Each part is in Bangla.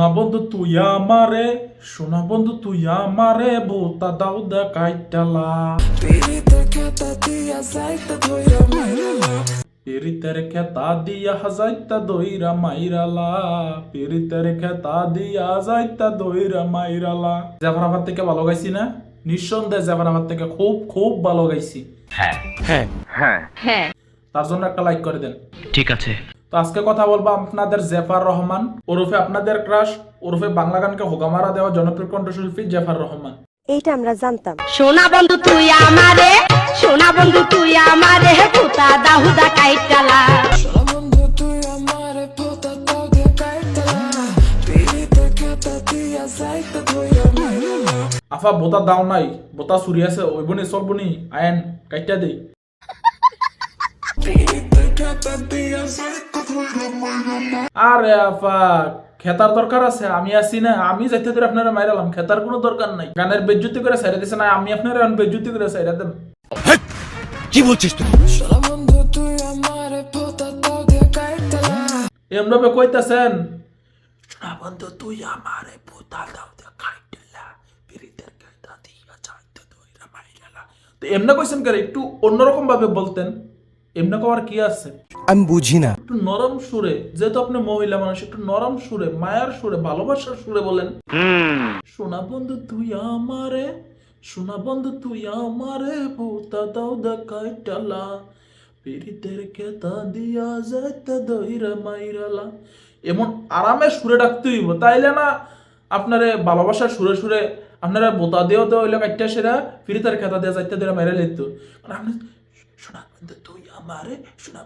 সোনা বন্ধু তুই আমারে সোনা বন্ধু তুই আমারে ভূতা দাও দা কাইটালা। পিরিতের খেতা দিয়া হাজাইতা দইরা মাইরালা। পিরিতের খেতা দিয়া যাইতা দইরা মাইরালা। জাফরাবাদ থেকে ভালো গাইছি না? নিঃসন্দেহে জাফরাবাদ থেকে খুব খুব ভালো গাইছি। হ্যাঁ। হ্যাঁ। হ্যাঁ। তার জন্য একটা লাইক করে দেন। ঠিক আছে। তো আজকে কথা বলব আপনাদের জেফার রহমান। ওরফে আপনাদের ক্রাশ ওরফে বাংলা গানকে হোগামারা দেওয়া জনপ্রিয় কণ্ঠশিল্পী জেফার রহমান। এইটা আমরা জানতাম। সোনা বন্ধু তুই আমারে সোনা বন্ধু তুই আমারে পুতা দাহুদা কাইটালা। আফা বোতা দাও নাই বোতা চুরি আছে ওইবনি চলবনি আয়েন কাইটা দেই আরে আফা খেতার দরকার আছে আমি আছি না আমি যাইতে ধরে আপনারা মাইরালাম খেতার কোনো দরকার নাই। গানের বেজ্জুতি করে সাইরা দিছে না আমি আপনারা এখন বেজ্জুতি করে সাইরা দেন puta toge kaitala এমভাবে কইতাছেন বন্ধু তুই আমারে ভূতা দাও দে খাইতেলা পিরিতের কাইতা দিয়া যাইতে দইরা মাইরালা তো এমনে কইছেন করে একটু অন্যরকম ভাবে বলতেন। এমনে কওয়ার কি আছে? আমি বুঝি না। একটু নরম সুরে যেহেতু আপনি মহিলা মানুষ একটু নরম সুরে মায়ার সুরে ভালোবাসার সুরে বলেন। সোনা বন্ধু তুই আমারে সোনা বন্ধু তুই আমারে ভূতা দাও দা কাইটালা পিরিতের কেতা দিয়া যাইতে দইরা মাইরালা। এমন আরামে সুরে ডাকতে হইব তাইলে না আপনারে ভালোবাসার সুরে সুরে আপনারা বোতা দিয়েও তো হইলে কাইটা সেরা ফিরিতার খেতা দিয়া যাইতে দইরা মাইরা কারণ আপনি সোনা বন্ধু তুই আমারে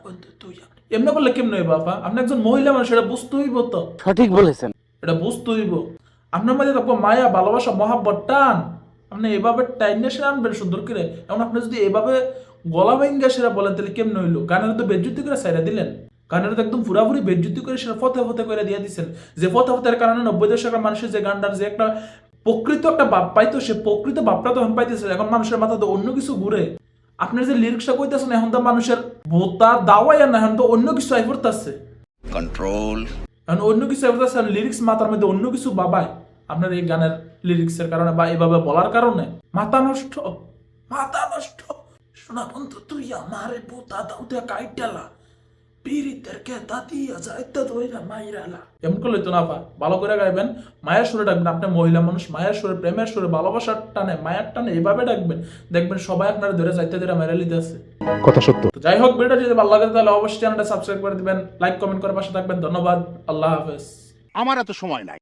বন্ধু তুই এমনি বললে কেমন হইব আপা? আপনি একজন মহিলা মানুষ এটা বুঝতে হইব তো। সঠিক বলেছেন। এটা বুঝতে হইব। আপনার থাকব মায়া ভালোবাসা মহাব্বত টান। আপনি এভাবে টাইনে সেরা আনবেন সুন্দর করে। এখন আপনি যদি এভাবে গলা ভেঙ্গা সেরা বলেন তাহলে কেমন হইল? গানের তো বেজ্জুতি করে সাইরা দিলেন। গানের তো একদম পুরাপুরি বেজ্জুতি করে সেটা ফতে ফতে করে দিয়ে দিচ্ছেন যে ফতে ফতের কারণে নব্বই দশকের মানুষের যে গানটার যে একটা প্রকৃত একটা বাপ পাইতো সে প্রকৃত বাপটা তখন পাইতেছে। এখন মানুষের মাথা তো অন্য কিছু ঘুরে। আপনার যে লিরিক্সটা কইতেছেন এখন তো মানুষের ভোতা দাওয়াই না এখন তো অন্য কিছু আই পড়তেছে কন্ট্রোল এখন অন্য কিছু এবার লিরিক্স মাথার মধ্যে অন্য কিছু বাবাই আপনার এই গানের লিরিক্সের কারণে বা এভাবে বলার কারণে মাথা নষ্ট মাথা নষ্ট। শোনা বন্ধু তুই আমারে বোতা দাও দিয়া কাইটালা। পীড়িতের কেতা যাইতে দইরা মাইরালা এমন করলে তো না পা ভালো করে গাইবেন? মায়ের সুরে ডাকবেন। আপনি মহিলা মানুষ মায়ের সুরে প্রেমের সুরে ভালোবাসার টানে মায়ের টানে এভাবে ডাকবেন। দেখবেন সবাই আপনারা ধরে যাইতে ধরে মাইরা লিতে আছে। কথা সত্য। যাই হোক ভিডিওটা যদি ভালো লাগে তাহলে অবশ্যই চ্যানেলটা সাবস্ক্রাইব করে দিবেন লাইক কমেন্ট করে পাশে থাকবেন। ধন্যবাদ। আল্লাহ হাফেজ। আমার এত সময় নাই।